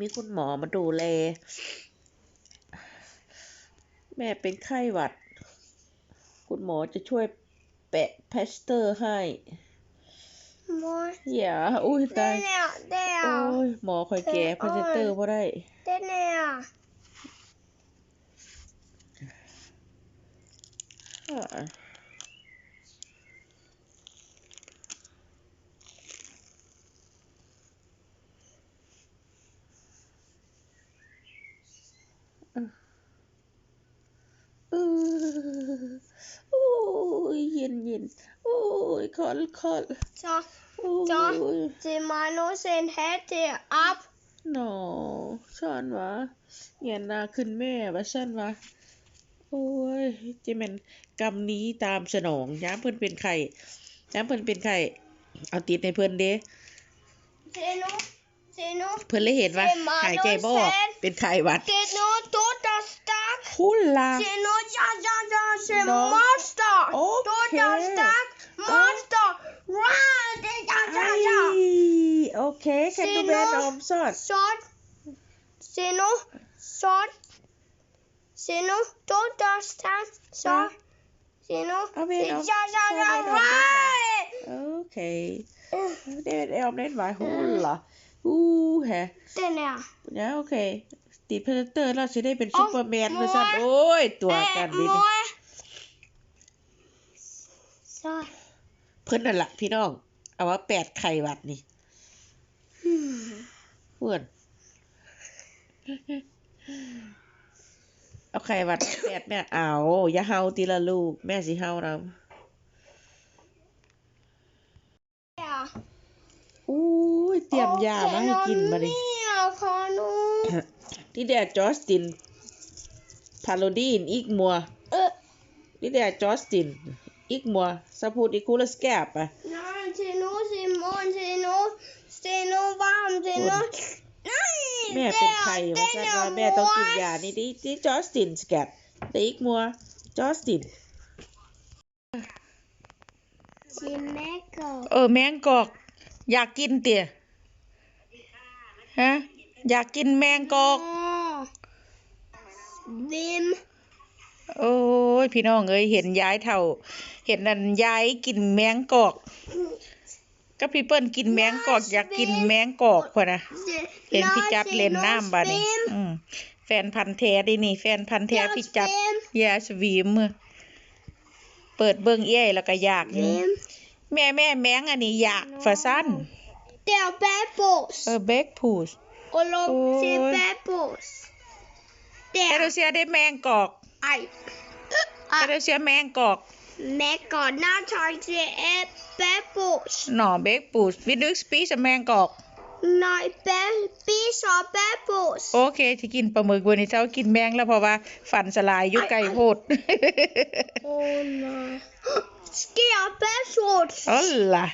มีคุณหมอมาดูแล แม่เป็นไข้หวัด คุณหมอจะช่วยแปะพลาสเตอร์ให้ Mor, อย่าอุ้ยตาย den er โอ้ der. ย หมอคอยแก่พลาสเตอร์บ่ได้ Den er. อ่าเออ โอ้ยเย็นเย็นโอ้ยคอนคอน Så, โอ้ så. ย Det må nu sende hat det op. หนอซ่อนวะเงียนหนาขึ้นแม่วะซ่อนวะโอ้ยเจะแม่นกรรมนี้ตามสนองย้ำเพิ่นเป็นไข่ย้ำเพิ่นเป็นไข่เอาติดในเพิ่นเด้ Se nu. Se nu. เพิ่นเลยเห็นว่าเจ็บมาหายใจบ่ออกโดนแสนเป็นไข้หวัด Se nu, du der stak. คุณล่ะ Se nu, ja, ja, ja, se Nå. monster. Du Okay. der stak. Monster. Run, det ja, ja, ไอ้ ja. โอเคแคนดูสิแบนเนออะอมสอด Sådan. Se nu. Sådan. Se nu. Du der stak. Så. Se nu. เอาเวนออม Ja, ja, ja, เอาเวนอ อม right. โอเคเดวิดออมเล่นไว้หุ่นล่ะอู้แฮะ Den er. นะโอเคติดเพลเตอร์เราจะได้เป็นซูเปอร์แมนหมมาวยสั่นโอ้ย ตัวกันดิ Eh, mor. Så. เพิ่นนั่นละพี่น้อง เอาว่าแปดไข่หวัดนี่ Hmm. เพื่อนเอาไข่หวัดแปดแม่เอา อย่าเฮาทีละลูก แม่สิเฮานำ Ja. อู้ยเต รียมยามาให้กินมาดิ Ja, kan du? ที่เดียจอสตินพาโลดีนอีกมัว Øh, ที่เดียจอสตินอีกมัวสะพูดอีคูลสแกปอะ nej, til nu, Simon, til nu. Til nu, varm, til nu. Nej, แม่เป็น der, ไข้ว่า den ซั่น er ว่าแม่ต้องกิน mors. ยานี่ดิที่จอสตินสแกปแต่อีกมัวจอสติน Til Mækker. เออแมงกอก อยากกินเตี่ย ฮะ อยากกินแมงกอก Åh. Hvem? โอ้ยพี่น้องเอ้ยเห็นยายเท่า เห็นนั่นยายกินแมงกอก ก็พี่เปิ้ลกินแมงกอก อยากกินแมงกอกพะนะ Det- เห็นพี่จัด Nå, til เล่น nu, น้ำบาดนี้ Svim. อืมแฟนพันธุ์แท้ดินี่ แฟนพันธุ์แท้ Nå, พี่จัด Svim. ยาสวีมเปิดเบิ่งเอี้ยแล้วก็อยากอยู่ Hvem? แม่แม่แมงอันนี้อยากฝาสั้น Det er babos. เออเบกพูส Og lov Åh. til babos. แค Der. โดเซียได้แมงกอก Ej. แคโดเซียแมงกอก Mækker. Nej, tak til er babos. หน่อเบกพูสวินึกสปีสแมงกอก Nej, babis og babos. โอเคที่กินปลาหมึกวันนี้เจ้ากินแมงแล้วเพราะว่าฟันสลายอยู่ไกลโพด Åh, nej. Sker babos. อ๋อล่ะ